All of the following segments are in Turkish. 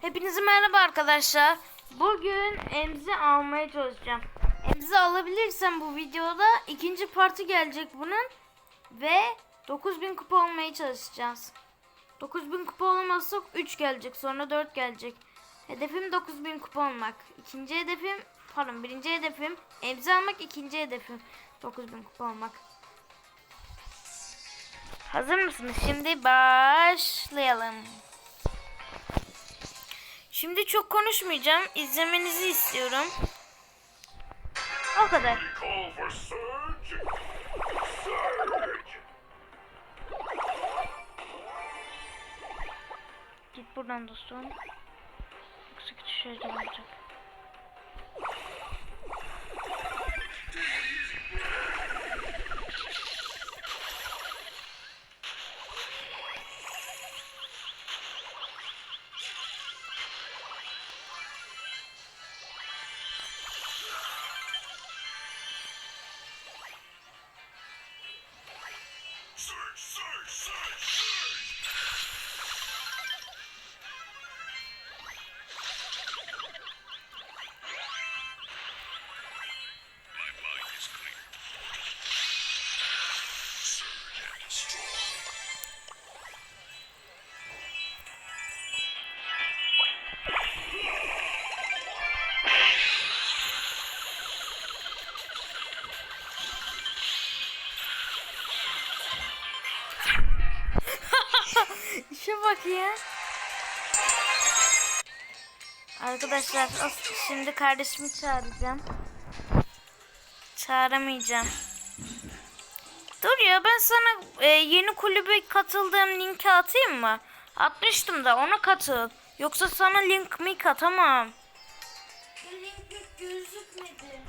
Hepinize merhaba arkadaşlar. Bugün emzi almaya çalışacağım. Emzi alabilirsem bu videoda ikinci parti gelecek bunun. Ve 9000 kupa olmaya çalışacağız. 9000 kupa olmazsak 3 gelecek sonra 4 gelecek. Hedefim 9000 kupa olmak. İkinci hedefim pardon birinci hedefim emzi almak ikinci hedefim 9000 kupa olmak. Hazır mısınız? Şimdi başlayalım. Şimdi çok konuşmayacağım. İzlemenizi istiyorum. O kadar. Git buradan dostum. Yoksa şeyler olacak. search, search, search, search. İşe bak ya. Arkadaşlar as- şimdi kardeşimi çağıracağım. Çağıramayacağım. Dur ya ben sana e, yeni kulübe katıldığım linki atayım mı? Atmıştım da ona katıl. Yoksa sana link mi atamam. Link gözükmedi.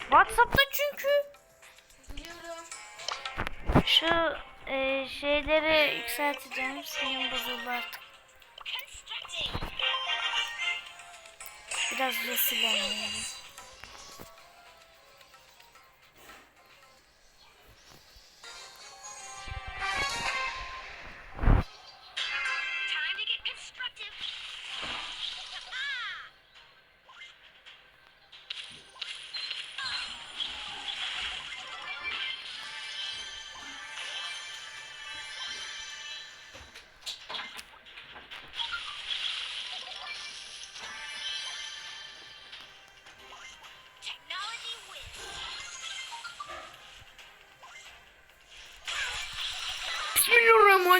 Whatsapp'ta çünkü. Biliyorum. Şu e, şeyleri yükselteceğim. Senin bozuldu artık. Biraz resilemeyelim.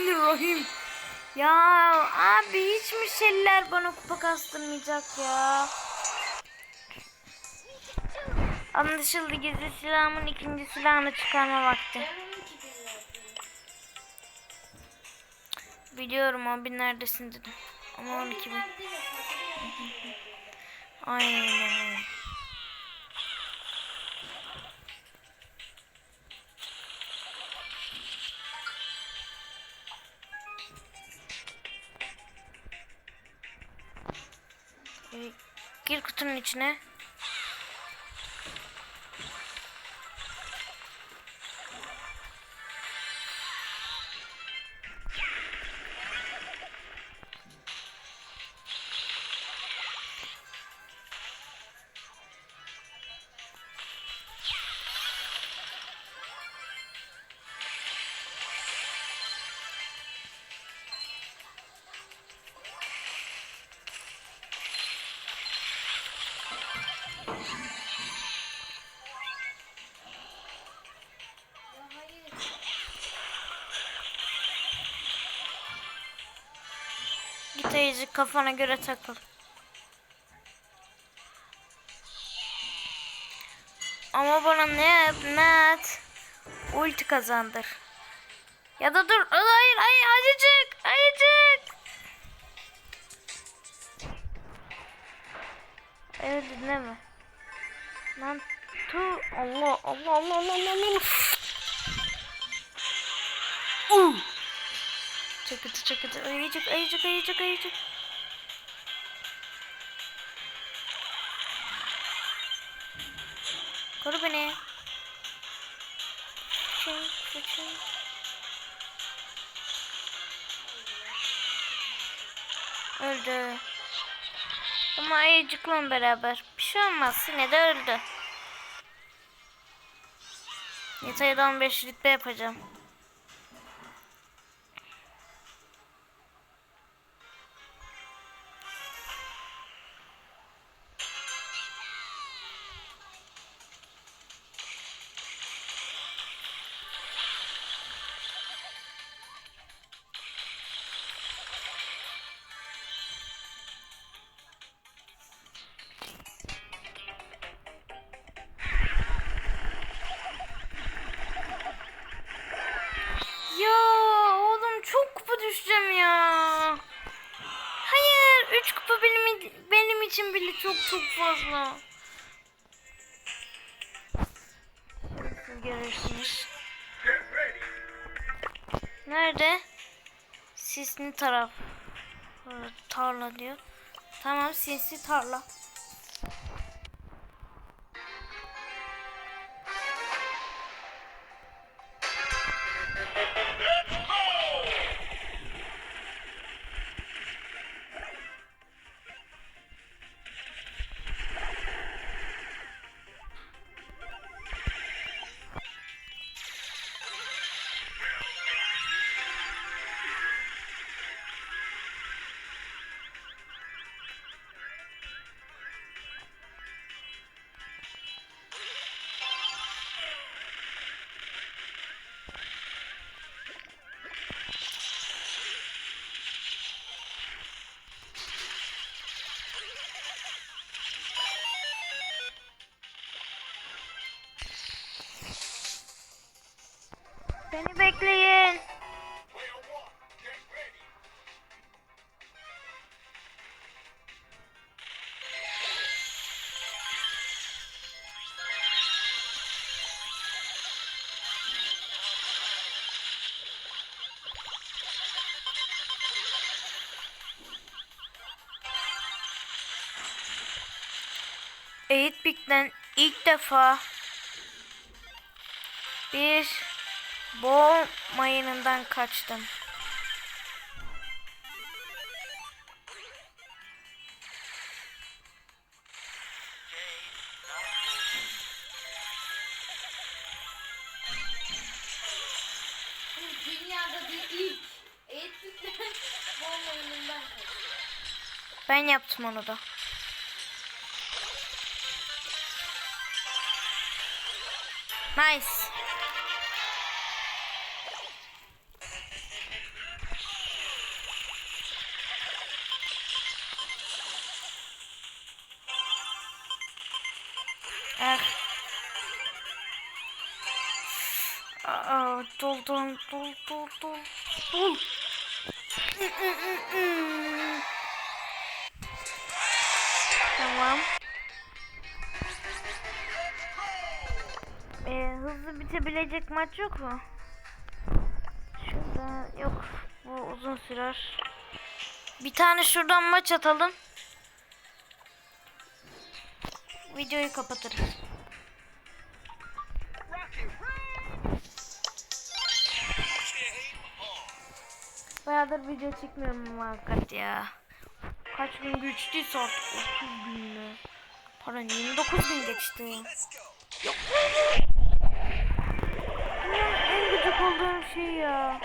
Bismillahirrahmanirrahim. Ya abi hiç mi şeyler bana kupa kastırmayacak ya? Anlaşıldı gizli silahımın ikinci silahını çıkarma vakti. Biliyorum abi neredesin dedim. Ama 12 bin. Aynen öyle. Gir kutunun içine. Ayıcık kafana göre takıl. Ama bana ne ne et? Ulti kazandır. Ya da dur. Hayır hayır ayıcık ayıcık. Evet dinleme. Lan tu Allah Allah Allah Allah Allah. Uh. Çok kötü. Ayıcık ayıcık ayıcık ayıcık. Koru beni. Fıçın fıçın. Öldü. Ama ayıcıkla beraber. Bir şey olmaz. Yine de öldü. Da 15 rütbe yapacağım. Çok fazla. Görürsünüz. Nerede? Sisli taraf. Ee, Tarla diyor. Tamam sinsi tarla. Beni bekleyin. Eğitbik'ten ilk defa bir boğum mayınından kaçtım. Ben yaptım onu da. Nice. Aa, dol dol dol dol dol. Tamam. Ee, hızlı bitebilecek maç yok mu? Şurada yok. Bu uzun sürer. Bir tane şuradan maç atalım. Videoyu kapatırız. Bayağıdır video çekmiyorum ama hakikat ya. Kaç gün geçtiyse artık 30 gün mü? Para 29 gün geçti. Yok. Dünyanın en gıcık olduğum şey ya.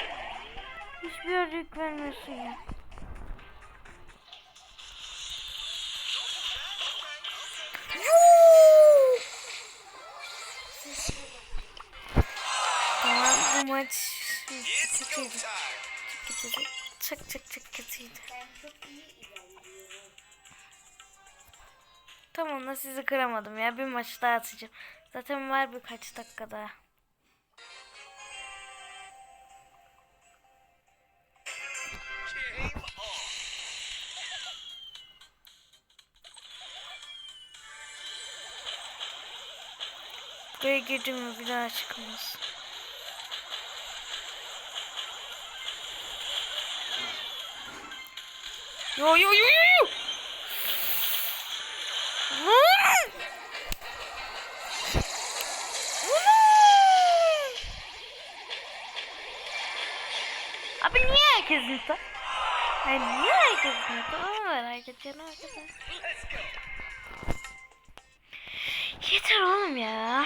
Hiçbir yük vermiyorsun ya. Tamam bu maç kötüydü. Kötüydü. Çok çok çok kötüydü. Tamam da sizi kıramadım ya. Bir maç daha atacağım. Zaten var birkaç dakika daha. Buraya girdim mi bir daha çıkmaz. Yo yo yo yo. Vur! Abi niye herkes yutar? Ay niye herkes yutar? Onu merak geçene kadar. Yeter oğlum ya.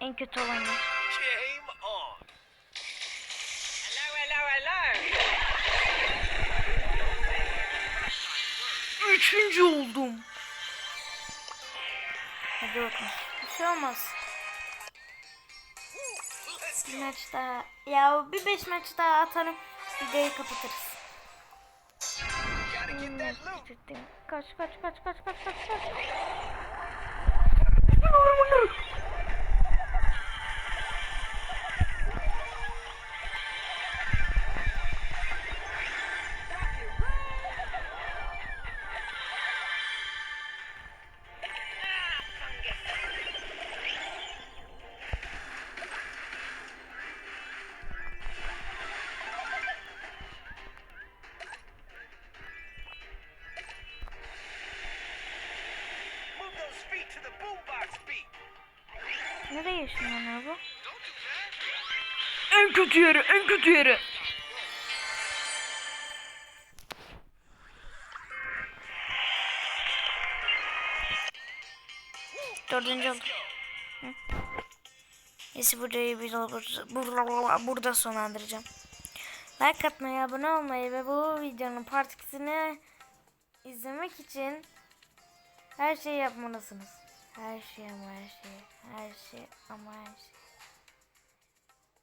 En kötü olan ya. Üçüncü oldum. Hadi bakalım. Bir şey olmaz. Bir maç daha. Ya bir beş maç daha atarım. Videoyu kapatırız. Loot. Kaç kaç kaç kaç kaç kaç kaç. Nereye yaşanıyor bu? En kötü yeri, en kötü yeri. Dördüncü oldu. Neyse burayı bir burada, burada sonlandıracağım. Like atmayı, abone olmayı ve bu videonun part 2'sini izlemek için her şeyi yapmalısınız. Her şey ama her şey. Her şey ama her şey.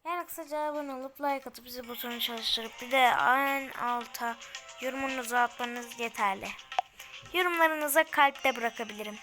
Yani kısaca abone olup like atıp bizi butonu çalıştırıp bir de en alta yorumunuzu atmanız yeterli. Yorumlarınıza kalp de bırakabilirim.